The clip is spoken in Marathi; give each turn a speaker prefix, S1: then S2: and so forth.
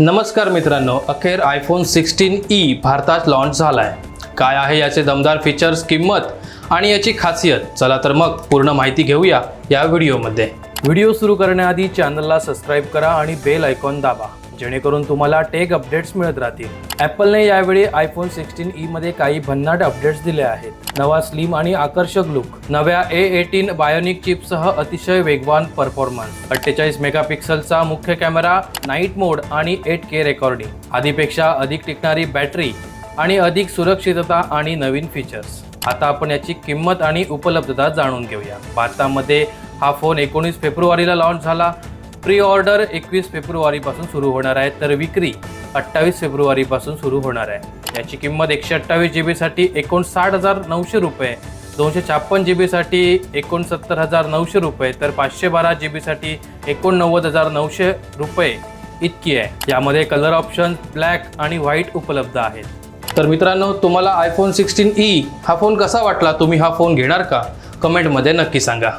S1: नमस्कार मित्रांनो अखेर आयफोन सिक्स्टीन ई भारतात लॉन्च झाला आहे काय आहे याचे दमदार फीचर्स किंमत आणि याची खासियत? चला तर मग पूर्ण माहिती घेऊया या व्हिडिओमध्ये व्हिडिओ सुरू करण्याआधी चॅनलला सबस्क्राईब करा आणि बेल आयकॉन दाबा. जेणेकरून तुम्हाला टेक अपडेट्स मिळत राहतील. ॲपलने यावेळी आयफोन सिक्स्टीन ई मध्ये काही भन्नाट अपडेट्स दिले आहेत. नवा स्लिम आणि आकर्षक लुक नव्या ए एटीन बायोनिक चिपसह अतिशय वेगवान परफॉर्मन्स अठ्ठेचाळीस मेगापिक्सलचा मुख्य कॅमेरा नाईट मोड आणि एट के रेकॉर्डिंग आधीपेक्षा अधिक टिकणारी बॅटरी आणि अधिक सुरक्षितता आणि नवीन फीचर्स आता आपण याची किंमत आणि उपलब्धता जाणून घेऊया. भारतामध्ये हा फोन एकोणीस फेब्रुवारीला लॉन्च झाला. प्री ऑर्डर एकवीस फेब्रुवारीपासून सुरू होणार आहे तर विक्री अठ्ठावीस फेब्रुवारीपासून सुरू होणार आहे. याची किंमत एकशे अठ्ठावीस जी बीसाठी एकोणसाठ हजार नऊशे रुपये दोनशे छप्पन जी बीसाठी एकोणसत्तर हजार नऊशे रुपये तर पाचशे बारा जी बीसाठी एकोणनव्वद हजार नऊशे रुपये इतकी आहे. यामध्ये कलर ऑप्शन ब्लॅक आणि व्हाईट उपलब्ध आहेत. तर मित्रांनो तुम्हाला आयफोन सिक्स्टीन ई हा फोन कसा वाटला? तुम्ही हा फोन घेणार का? कमेंटमध्ये नक्की सांगा.